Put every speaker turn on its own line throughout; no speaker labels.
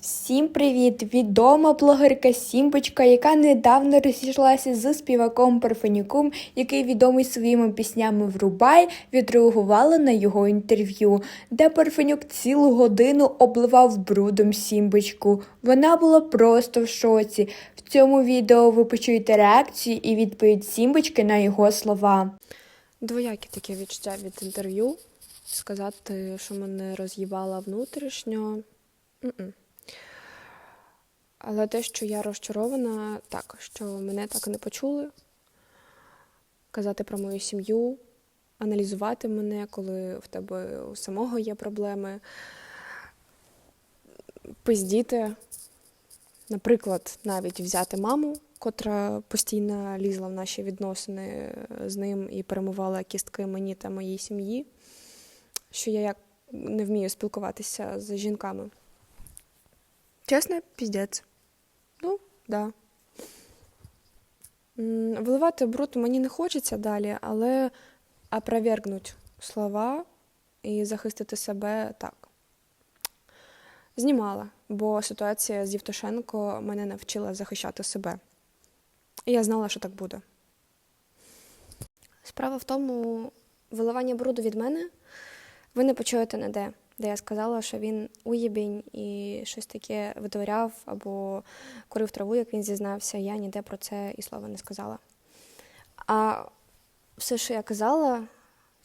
Всім привіт! Відома блогерка Сімбочка, яка недавно розійшлася з співаком Парфенюком, який відомий своїми піснями Врубай, відреагувала на його інтерв'ю, де Парфенюк цілу годину обливав брудом Сімбочку. Вона була просто в шоці. В цьому відео ви почуєте реакцію і відповідь Сімбочки на його слова.
Двоякі таке відчуття від інтерв'ю. Сказати, що мене роз'їбала внутрішньо. м-м. Але те, що я розчарована, так, що мене так і не почули. Казати про мою сім'ю, аналізувати мене, коли в тебе у самого є проблеми, пиздіти. Наприклад, навіть взяти маму, котра постійно лізла в наші відносини з ним і перемивала кістки мені та моїй сім'ї, що я як не вмію спілкуватися з жінками. Чесно, піздець. Да. Виливати бруд мені не хочеться далі, але опровергнуть слова і захистити себе так. Знімала, бо ситуація з Євтушенко мене навчила захищати себе. І я знала, що так буде. Справа в тому, виливання бруду від мене ви не почуєте ніде, де я сказала, що він уєбінь і щось таке витворяв або курив траву, як він зізнався. Я ніде про це і слова не сказала. А все, що я казала,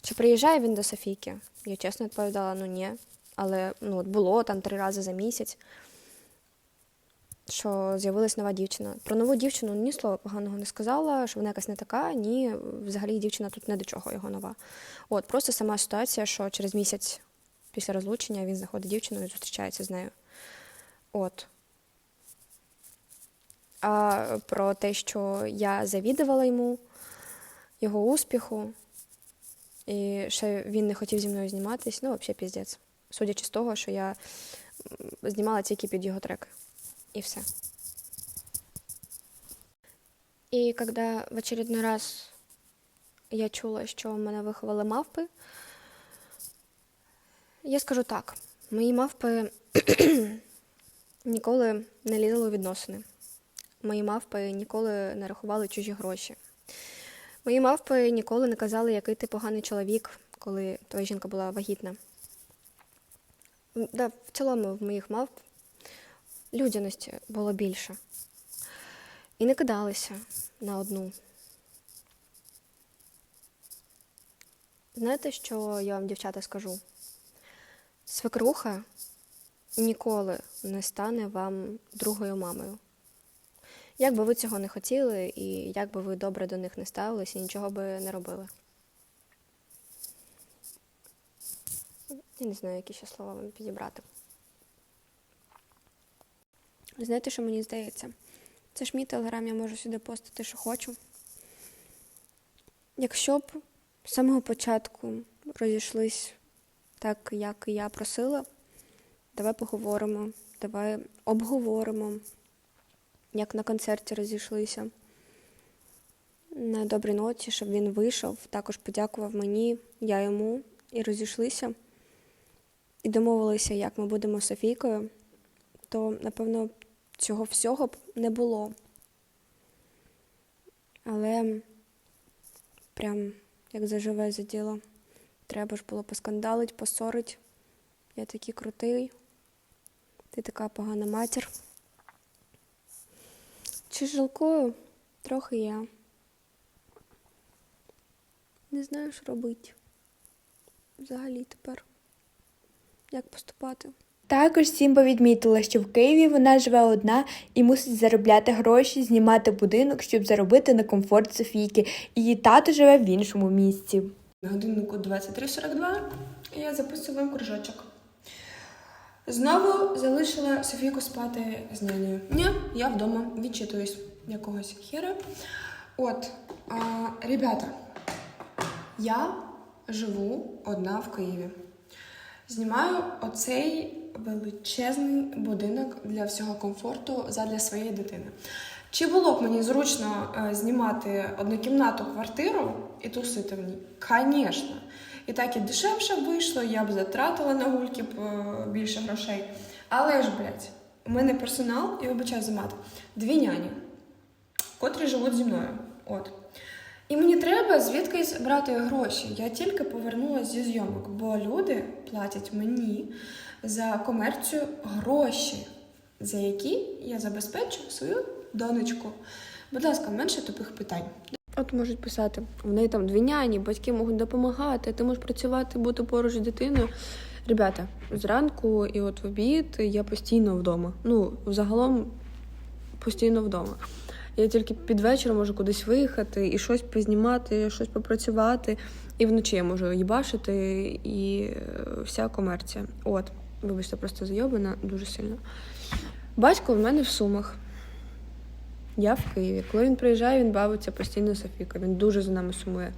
чи приїжджає він до Софійки? Я чесно відповідала, ну ні. Але ну, от було там три рази за місяць, що з'явилась нова дівчина. Про нову дівчину ні слова поганого не сказала, що вона якась не така, ні, взагалі дівчина тут не до чого його нова. От, просто сама ситуація, що через місяць після розлучення він знаходить дівчину і зустрічається з нею. От. А про те, що я завідувала йому, його успіху, і що він не хотів зі мною зніматись, ну, взагалі піздець. Судячи з того, що я знімала тільки під його треки. І все. І коли в очередной раз я чула, що мене виховали мавпи, я скажу так: мої мавпи ніколи не лізли у відносини. Мої мавпи ніколи не рахували чужі гроші. Мої мавпи ніколи не казали, який ти поганий чоловік, коли твоя жінка була вагітна. Да, в цілому в моїх мавп людяності було більше. І не кидалися на одну. Знаєте, що я вам, дівчата, скажу? Свекруха ніколи не стане вам другою мамою. Як би ви цього не хотіли, і як би ви добре до них не ставилися, нічого би не робили. Я не знаю, які ще слова вам підібрати. Знаєте, що мені здається? Це ж мій телеграм, я можу сюди постити, що хочу. Якщо б з самого початку розійшлись так, як я просила, давай поговоримо, давай обговоримо, як на концерті розійшлися. На добрій ноті, щоб він вийшов, також подякував мені, я йому і розійшлися. І домовилися, як ми будемо Софійкою, то, напевно, цього всього б не було. Але прям як заживе за діло. Треба ж було поскандалить, посорить. Я такий крутий. Ти така погана матір. Чи жалкую? Трохи я. Не знаю, що робити. Взагалі тепер. Як поступати?
Також Сімба відмітила, що в Києві вона живе одна і мусить заробляти гроші, знімати будинок, щоб заробити на комфорт Софійки. Її тато живе в іншому місці.
Годиннику 23.42 я записую кружочок. Знову залишила Софійку спати з нянею. Ні, я вдома відчитуюсь якогось хера. От, а, ребята, я живу одна в Києві. Знімаю оцей величезний будинок для всього комфорту задля своєї дитини. Чи було б мені зручно е, знімати однокімнатну квартиру і тусити в ній? Звісно. І так і дешевше вийшло, я б затратила на гульки е, більше грошей. Але ж, блядь, у мене персонал, і вибачаю за мат, дві няні, котрі живуть зі мною. От. І мені треба звідкись брати гроші. Я тільки повернулася зі зйомок, бо люди платять мені за комерцію гроші, за які я забезпечу свою донечку. Будь ласка, менше тупих питань.
От можуть писати, в неї там дві няні, батьки можуть допомагати, ти можеш працювати, бути поруч з дитиною. Ребята, зранку і от в обід я постійно вдома. Ну, взагалом постійно вдома. Я тільки під вечір можу кудись виїхати і щось познімати, щось попрацювати. І вночі я можу їбашити і е, вся комерція. От, вибачте, просто зайобана дуже сильно. Батько в мене в Сумах. Я в Києві. Коли він приїжджає, він бавиться постійно з Він дуже за нами сумує.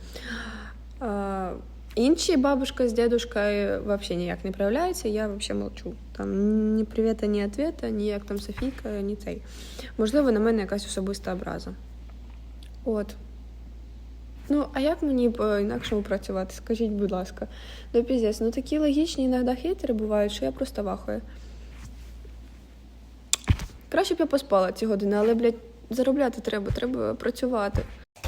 А, інші бабушка з дедушкою взагалі ніяк не проявляються, я взагалі мовчу. Там ні привіта, ні ответа, ні як там Софійка, ні цей. Можливо, на мене якась особиста образа. От. Ну, а як мені по-інакшому працювати? Скажіть, будь ласка. Ну, піздець, ну такі логічні іноді хейтери бувають, що я просто вахую. Краще б я поспала ці години, але, блядь, заробляти треба, треба працювати.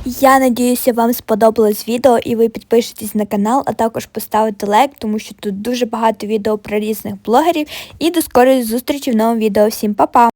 Я надіюся, вам сподобалось відео і ви підпишетесь на канал, а також поставите лайк, тому що тут дуже багато відео про різних блогерів. І до скорої зустрічі в новому відео. Всім па-па!